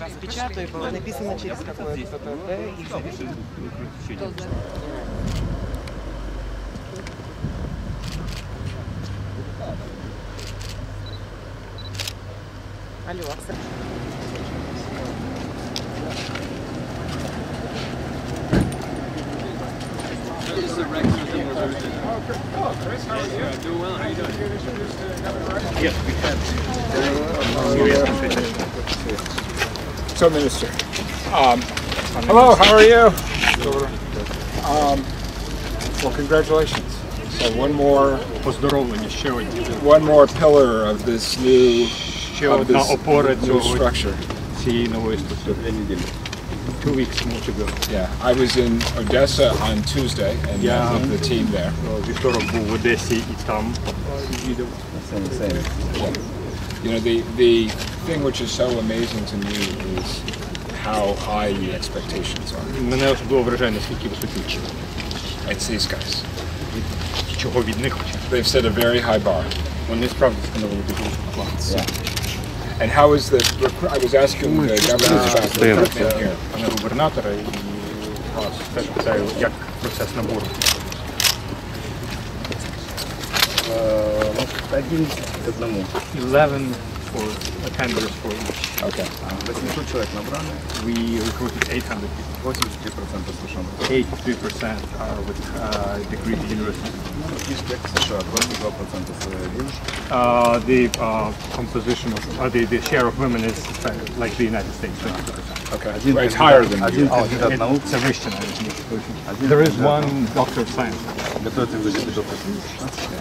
Распечатаю, было написано через какое-то ТТ и заведу. Алло, Yes, we have. So, Minister. Um, hello, how are you? Um, well, congratulations. So one more... One more pillar of this new, of this new structure цієї нової структури. Two weeks more to go. Yeah, I was in Odessa on Tuesday and met Yeah. with the team there. О, Вівторок був в Одесі і там відвідав. You know, the, the thing which is so amazing to me is how high the expectations are. Мене особливо вражає, наскільки високі очікування. It's these guys. Чого від них хоча. They've set a very high bar. Вони справді встановили дуже план. And how is the, recru- I was asking the governor about the recruitment here. Пане губернатора і вас теж питаю, як процес набору. Один к одному. 11 for attenders for each. Okay. 800 человек набрали, We recruited 800 people. 83% совершенно. 83% are with uh, degree at university. Фактически как США, 22% с девушек. Uh, the uh, composition of uh, the, the share of women is uh, like the United States, 20%. Okay. Один Well, It's кандидат- higher than один you. кандидат наук It's a Russian Один There is кандидат one doctor of science готовится к защите доктора.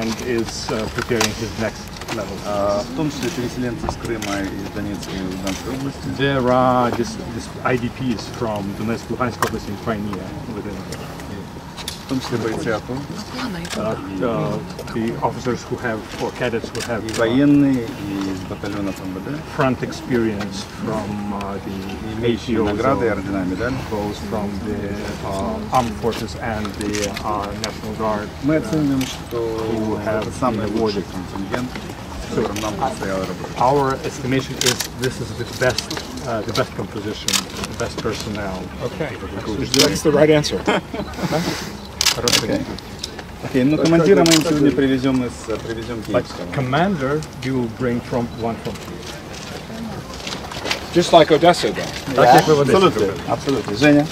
and is uh, preparing his next level. А, В том числе переселенцы из Крыма, из Донецкой и Луганской области. There are this, this IDPs from Donetsk, Luhansk Oblast in Crimea within В том числе бойцы АТО, uh, uh, the officers who have or cadets who have и uh, военные, и из батальонов МВД, front experience from uh, the имеющие ATOs награды и or ордена и медали. both from the uh, armed forces and the uh, National Guard. Мы оцениваем, что have это самый been лучший awarded. контингент, с которым нам предстояло работать. Our estimation is this is the best, uh, the best composition, the best personnel. Okay. That's the right answer. Okay. Окей, ну командира мы им сегодня привезем из привезем But киевского. commander, you will bring from one from Just like Odessa, though. Так як ви в Одесі Абсолютно, робили. абсолютно. Женя.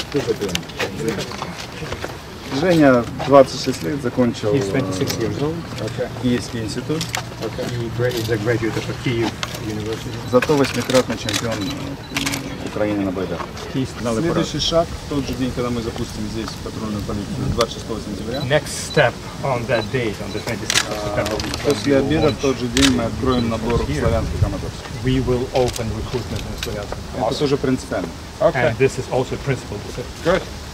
Женя 26 лет, закончил He's 26 years old. Okay. Киевский институт, He gra- is a graduate of Kyiv University. зато восьмикратный чемпион э, Украины на another Следующий шаг, тот же день, когда мы запустим здесь патрульную полицию, 26 сентября. Next step on that date, on the 26th of September, После обеда в тот же день мы откроем набор в славянский we will open recruitment in Slavyansk. Это тоже принципиально. Okay. And this is also decision. Good.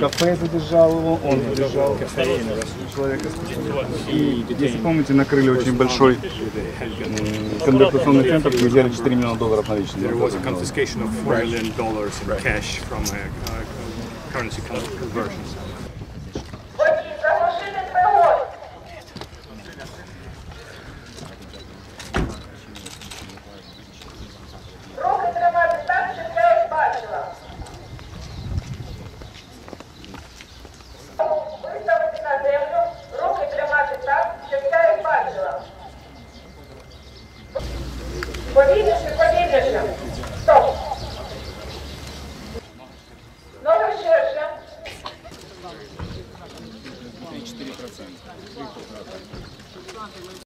Кафе задержал его, он задержал человека. И, если помните, накрыли очень большой конвертационный центр, где взяли 4 миллиона долларов наличными. There was a confiscation of $4 million in cash from currency con- conversions.